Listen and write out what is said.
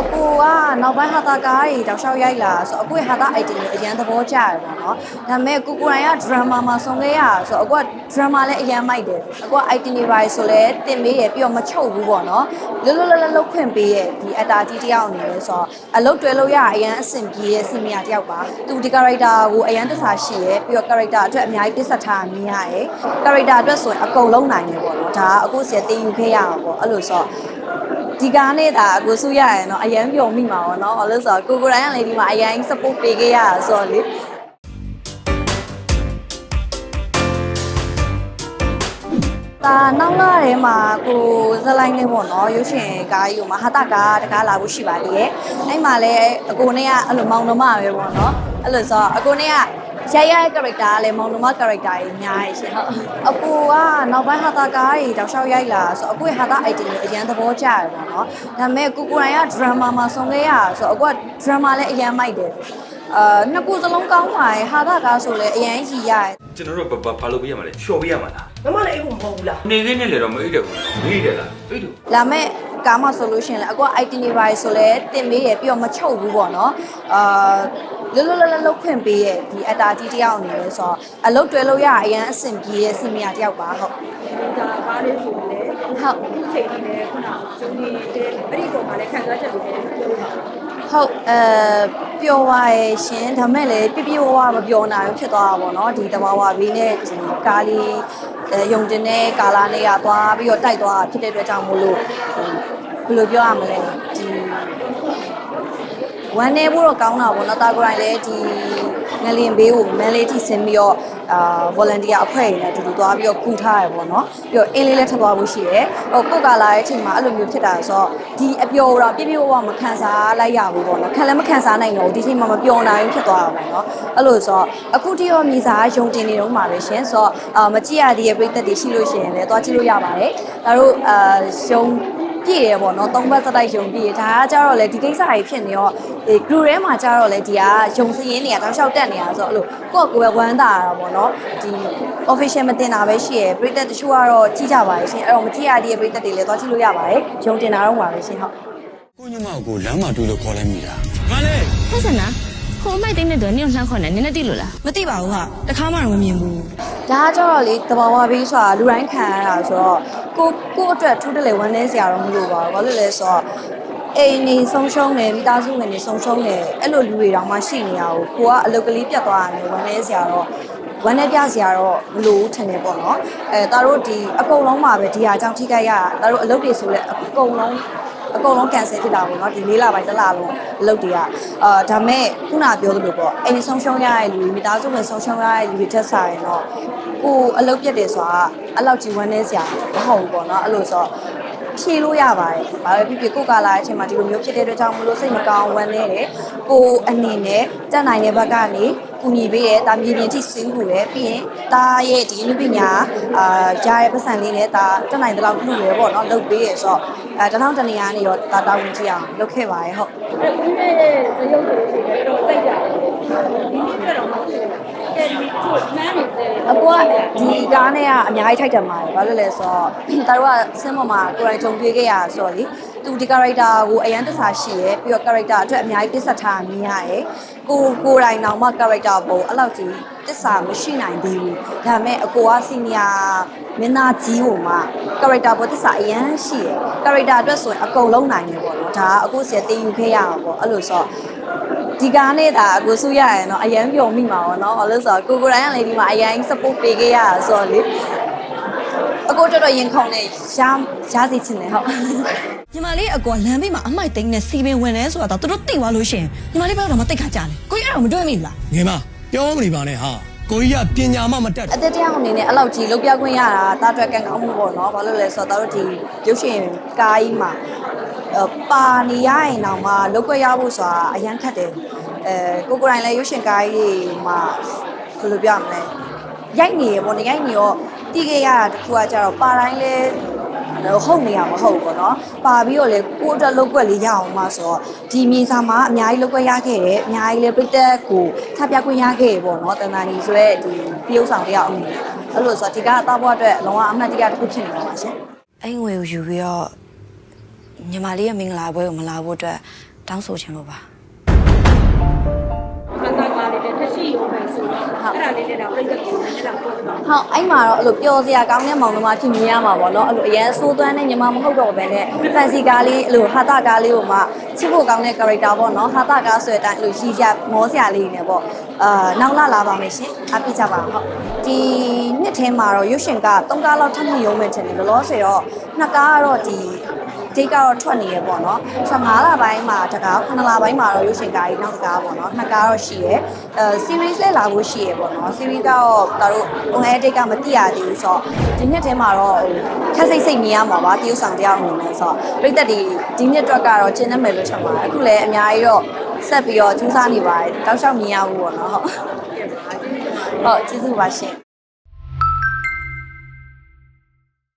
အကိုကနောက်ပိုင်းဟာတာကားတွေတောက်လျှောက်ရိုက်လာဆိုတော့အကိုရဲ့ဟာတာ item ကိုအရန်သဘောကျတယ်ပေါ့နော်ဒါပေမဲ့ကိုကိုရိုင်းက drama မှာဆောင်ခဲ့ရဆိုတော့အကိုက drama လည်းအရန်မိုက်တယ်အကိုက item တွေပါဆိုလဲတင်ပေးရပြီးတော့မချုပ်ဘူးပေါ့နော်လွတ်လွတ်လပ်လပ်လုပ်ခွင့်ပေးရဒီအတာကြီးတယောက်အနေနဲ့ဆိုတော့အလုပ်တွဲလို့ရအရန်အဆင်ပြေရဲ့စီမီယာတယောက်ပါသူဒီ character ကိုအရန်တစားရှိရပြီးတော့ character အတွက်အများကြီးပြစ်ဆက်ထားမြင်ရရ character အတွက်ဆိုရင်အကုန်လုံးနိုင်တယ်ပေါ့နော်ဒါကအကိုစီတင်ယူခဲ့ရအောင်ပေါ့အဲ့လိုဆိုတော့ ဒီကားနဲ့ဒါကိုစုရရယ်နော်အရန်ပြောမိမှာပေါ့နော်ဘာလို့ဆိုတော့ကိုကိုရိုင်းကလေဒီမှာအရန် support ပေးခဲ့ရတာဆိုတော့လေဒါနောက်လာထဲမှာကိုဇလိုင်းလေးပေါ့နော်ရုပ်ရှင်ကားကြီးကိုမဟာတကားတကားလာဖို့ရှိပါလေ။အဲ့မှာလည်းအကိုနဲ့ကအဲ့လိုမောင်နှမပဲပေါ့နော်။အဲ့လိုဆိုအကိုနဲ့က ရရရဲ့ character ကလည်းမောင်နှမ character ကြီးအများကြီးရှင်ဟုတ်အကိုကနောက်ပိုင်းဟာတာကားတွေတောက်လျှောက်ရိုက်လာဆိုတော့အကိုရဲ့ဟာတာ item ကိုအရန်သဘောကျတယ်ပေါ့နော်ဒါပေမဲ့ကိုကိုရိုင်းက drama မှာဆောင်ခဲ့ရဆိုတော့အကိုက drama လည်းအရန်မိုက်တယ် အာနှစ်ခုစလုံးကောင်းပါတယ်ဟာတာကားဆိုလည်းအရန်ကြီးရတယ်ကျွန်တော်တို့ဘာဘာလုပ်ပေးရမှာလဲလျှော်ပေးရမှာလားမမလည်းအိမ်ကိုမဟုတ်ဘူးလားနေခင်းနဲ့လေတော့မအိတ်တယ်ဘူးမေးတယ်လားအိတ်တယ်လာမဲ့ကားမဆိုလို့ရှိရင်လည်းအကွာ item တွေပါဆိုလဲတင်ပေးရပြီးတော့မချုပ်ဘူးပေါ့နော်အာလွတ်လွတ်လပ်လပ်လုပ်ခွင့်ပေးရဒီအတာကြီးတယောက်အနေနဲ့ဆိုတော့အလုပ်တွဲလို့ရအရန်အဆင်ပြေရဲ့စီမီယာတယောက်ပါဟုတ်ဒါကားလေးဆိုရင်လည်း ဟုတ်အခုချိန်နဲ့လည်းခုနကျုံနေတဲ့အဲ့ဒီပုံမှာလည်းခံစားချက်တွေလည်းပြောပါဟုတ်အဲပျော်ပါရဲ့ရှင်ဒါမဲ့လည်းပြပြဝဝမပျော်နိုင်ဘူးဖြစ်သွားတာပေါ့နော်ဒီတဘာဝဘေးနဲ့ဒီကားလေးအဲယုံတင်တဲ့ကာလာနဲ့ကသွားပြီးတော့တိုက်သွားတာဖြစ်တဲ့အတွက်ကြောင့်မို့လို့ဟိုဘယ်လိုပြောရမလဲဒီဝမ်းနေဖို့တော့ကောင်းတာပေါ့နော်တာကိုရိုင်းလည်းဒီ ငလင်ဘေးကိုမန်လေးထိဆင်းပြီးတော့အာ volunteer အဖွဲ့တွေနဲ့အတူတူသွားပြီးတော့ကူထားရပေါ့နော်ပြီးတော့အင်းလေးလည်းထပ်သွားဖို့ရှိရဲဟိုကိုကလာတဲ့အချိန်မှာအဲ့လိုမျိုးဖြစ်တာဆိုတော့ဒီအပျော်တော့ပြည့်ပြည့်ဝဝမခံစားလိုက်ရဘူးပေါ့နော်ခံလည်းမခံစားနိုင်တော့ဘူးဒီချိန်မှာမပျော်နိုင်ဘူးဖြစ်သွားတာပေါ့နော်အဲ့လိုဆိုတော့အခုတိရောမြေစာယုံတင်နေတော့မှာပဲရှင်ဆိုတော့အာမကြည့်ရသေးတဲ့ပြည်သက်တွေရှိလို့ရှိရင်လည်းသွားကြည့်လို့ရပါတယ်ဒါတို့အာယုံ ပြည့်တယ်ပေါ့နော်သုံးဘက်စတိုက်ယုံပြည့်ဒါကကြတော့လေဒီကိစ္စကြီးဖြစ်နေတော့ဒီ group ထဲမှာကြတော့လေဒီကယုံစည်ရင်းတွေကတောက်လျှောက်တက်နေတာဆိုတော့အဲ့လိုကိုယ့်ကိုယ်ပဲဝမ်းသာရတာပေါ့နော်ဒီ official မတင်တာပဲရှိရယ်ပြည်သက်တချို့ကတော့ကြီးကြပါရဲ့ရှင်အဲ့တော့မကြည့်ရသေးတဲ့ပြည်သက်တွေလည်းသွားကြည့်လို့ရပါတယ်ယုံတင်တာတော့ပါပဲရှင်ဟုတ်ကိုညမကိုလမ်းမှာတွေ့လို့ခေါ်လိုက်မိတာဟုတ်စနာ ခိုးမိုက်သိတဲ့တော့နင့်ကိုလှမ်းခေါ်နေနင်းနဲ့တိလို့လားမသိပါဘူးဟာတခါမှတော့မမြင်ဘူးဒါကကြတော့လေတဘာဝဘေးဆိုတာလူတိုင်းခံရတာဆိုတော့ကိုကိုအတွက်ထူးတလေဝမ်းနေစရာတော့မလိုပါဘူးဘာလို့လဲဆိုတော့အိမ်နေဆုံးရှုံးတယ်မိသားစုဝင်နေဆုံးရှုံးတယ်အဲ့လိုလူတွေတောင်မှရှိနေရအောင်ကိုကအလုပ်ကလေးပြတ်သွားတယ်ဝမ်းနေစရာတော့ဝမ်းနေပြစရာတော့မလိုဘူးထင်တယ်ပေါ့နော်အဲတတို့ဒီအကုန်လုံးမှာပဲဒီဟာကြောင့်ထိခိုက်ရတာတတို့အလုပ်တွေဆိုလဲအကုန်လုံး အကုန်လုံး cancel ဖြစ်တာပေါ့နော်ဒီလေးလပိုင်းတစ်လလုံးအလုပ်တွေကအာဒါမဲ့ခုနပြောသလိုပေါ့အိမ်ဆုံးရှုံးရတဲ့လူတွေမိသားစုဝင်ဆုံးရှုံးရတဲ့လူတွေတက်ဆိုင်တော့ကိုအလုပ်ပြတ်တယ်ဆိုတာအဲ့လောက်ကြီးဝမ်းနေစရာမဟုတ်ဘူးပေါ့နော်အဲ့လိုဆိုတော့ဖြေလို့ရပါတယ်။ဘာပဲဖြစ်ဖြစ်ကိုယ်ကလာတဲ့အချိန်မှာဒီလိုမျိုးဖြစ်တဲ့အတွက်ကြောင့်မလို့စိတ်မကောင်းဝမ်းနေတယ်။ကိုယ်အနေနဲ့တက်နိုင်တဲ့ဘက်ကနေ ကူညီပေးတယ်။ဒါမြေပြင်ထိစင်းကူတယ်။ပြီးရင်ဒါရဲ့ဒီလူပညာအာရရဲ့ပတ်စံလေးနဲ့ဒါတက်နိုင်တဲ့လောက်လူရယ်ပေါ့နော်လုပ်ပေးရဆိုတော့အဲတထောင်တနေရာနေရောဒါတာဝန်ကြည့်အောင်လုပ်ခဲ့ပါရဲ့ဟုတ်အဲ့ဦးရဲ့ဇယုတ်ဆိုလို့ရှိရင်တော့တိတ်ကြတယ်ဒီနေ့ပြတော့မှဖြစ်တယ်ကဲဒီချို့နန်းနေတယ်အကွာဒီကားနဲ့ကအများကြီးထိုက်တယ်မှာလေဘာလို့လဲဆိုတော့တာတို့ကစင်းပေါ်မှာကိုယ်တိုင်ကြုံတွေ့ခဲ့ရဆိုတော့လေသူဒီ character ကိုအရန်တစားရှိရဲပြီးတော့ character အတွက်အများကြီးပြစ်ဆက်ထားမြင်ရရဲ ကိုကိုယ်တိုင်တော့မှ character ပုံအဲ့လောက်ကြီးတစ္ဆာမရှိနိုင်သေးဘူးဒါပေမဲ့အကိုက senior မင်းသားကြီးဟိုမှာ character ပေါ်တစ္ဆာအရန်ရှိရဲ character အတွက်ဆိုရင်အကုန်လုံးနိုင်တယ်ပေါ့နော်ဒါကအကိုစီတင်ယူခဲ့ရအောင်ပေါ့အဲ့လိုဆိုတော့ဒီကားနဲ့ဒါကိုစုရရယ်နော်အရန်ပြုံမိမှာပေါ့နော်ဘာလို့လဲဆိုတော့ကိုကိုတိုင်းကလည်းဒီမှာအရန် support ပေးခဲ့ရတာဆိုတော့လေအကိုတော်တော်ရင်ခုန်နေရရစီချင်တယ်ဟုတ် ညီမလေးအကောလမ်းဘေးမှာအမိုက်သိမ်းနဲ့စီပင်ဝင်နေဆိုတာတော့သူတို့သိသွားလို့ရှရင်ညီမလေးဘက်တော့မသိခါကြလေကိုကြီးအဲ့တော့မတွေ့မိဘူးလားငယ်မပြောမနေပါနဲ့ဟာကိုကြီးကပညာမှမတတ်အသက်တယောက်အနေနဲ့အဲ့လောက်ကြီးလုတ်ပြခွင့်ရတာတာအတွက်ကံကောင်းမှုပေါ့နော်ဘာလို့လဲဆိုတော့တို့ဒီရုပ်ရှင်ကားကြီးမှာအဲ့ပါနေရရင်တော့မှလုတ်ခွင့်ရဖို့ဆိုတာအရန်ခက်တယ်အဲကိုကိုတိုင်းလည်းရုပ်ရှင်ကားကြီးမှာဘယ်လိုပြောရမလဲရိုက်နေရပေါ့နေရိုက်နေရောတီးခဲ့ရတာတခုကကြတော့ပါတိုင်းလဲ ဟုတ်နေရမဟုတ်ဘူးပေါ့နော်ပါပြီးတော့လေကိုယ့်အတွက်လောက်ွက်လေးရအောင်မှဆိုတော့ဒီမြေစာမှာအများကြီးလောက်ွက်ရခဲ့တယ်အများကြီးလေပြိတက်ကိုထပ်ပြခွင့်ရခဲ့ရပေါ့နော်တန်တန်ကြီးဆိုရဲဒီပြုံးဆောင်တယောက်အနေနဲ့အဲ့လိုဆိုတော့ဒီကအသားဘွားအတွက်လုံးဝအမှတ်တရတစ်ခုဖြစ်နေပါပါရှင်အဲ့ငွေကိုယူပြီးတော့ညီမလေးရဲ့မင်္ဂလာပွဲကိုမလာဖို့အတွက်တောင်းဆိုချင်လို့ပါ ဘာသာကားလေးနဲ့တက်ရှိရုံပဲဆိုတော့အဲ့ဒါလေးနဲ့တော့ပြိတ္တကိုလည်းတော့ပြောတာဟုတ်အဲ့မှာတော့အဲ့လိုပျော်စရာကောင်းတဲ့မောင်နှမဖြစ်မြင်ရမှာပေါ့နော်အဲ့လိုအရန်ဆိုးသွမ်းတဲ့ညီမမဟုတ်တော့ဘဲနဲ့ fancy ကားလေးအဲ့လိုဟာတာကားလေးကိုမှချစ်ဖို့ကောင်းတဲ့ character ပေါ့နော်ဟာတာကားဆိုတဲ့အတိုင်းအဲ့လိုရည်ကြမောစရာလေးနေပေါ့အာနောက်လာလာပါမယ်ရှင်အားပြကြပါဟုတ်ဒီနှစ်ထဲမှာတော့ရုပ်ရှင်က3ကားလောက်ထပ်မြရုံးမယ်ထင်တယ်လောလောဆယ်တော့နှစ်ကားကတော့ဒီ ဒိတ်ကတော့ထွက်နေရပေါ့နော်15လပိုင်းမှာတကား9လပိုင်းမှာတော့ရုပ်ရှင်ကားကြီးနောက်တကားပေါ့နော်နှစ်ကားတော့ရှိရယ်အဲ series လည်းလာဖို့ရှိရယ်ပေါ့နော် series ကတော့ဒါတို့ on air date ကမသိရသေးဘူးဆိုတော့ဒီနှစ်ထဲမှာတော့ခက်စိတ်စိတ်မြင်ရမှာပါတရုပ်ဆောင်တရားအနေနဲ့ဆိုတော့ပြိသက်ဒီဒီနှစ်အတွက်ကတော့ကျင်းနေမယ်လို့ထင်ပါတယ်အခုလည်းအများကြီးတော့ဆက်ပြီးတော့စူးစမ်းနေပါတယ်တောက်လျှောက်မြင်ရဘူးပေါ့နော်ဟုတ်ဟုတ်ကျေးဇူးပါရှင်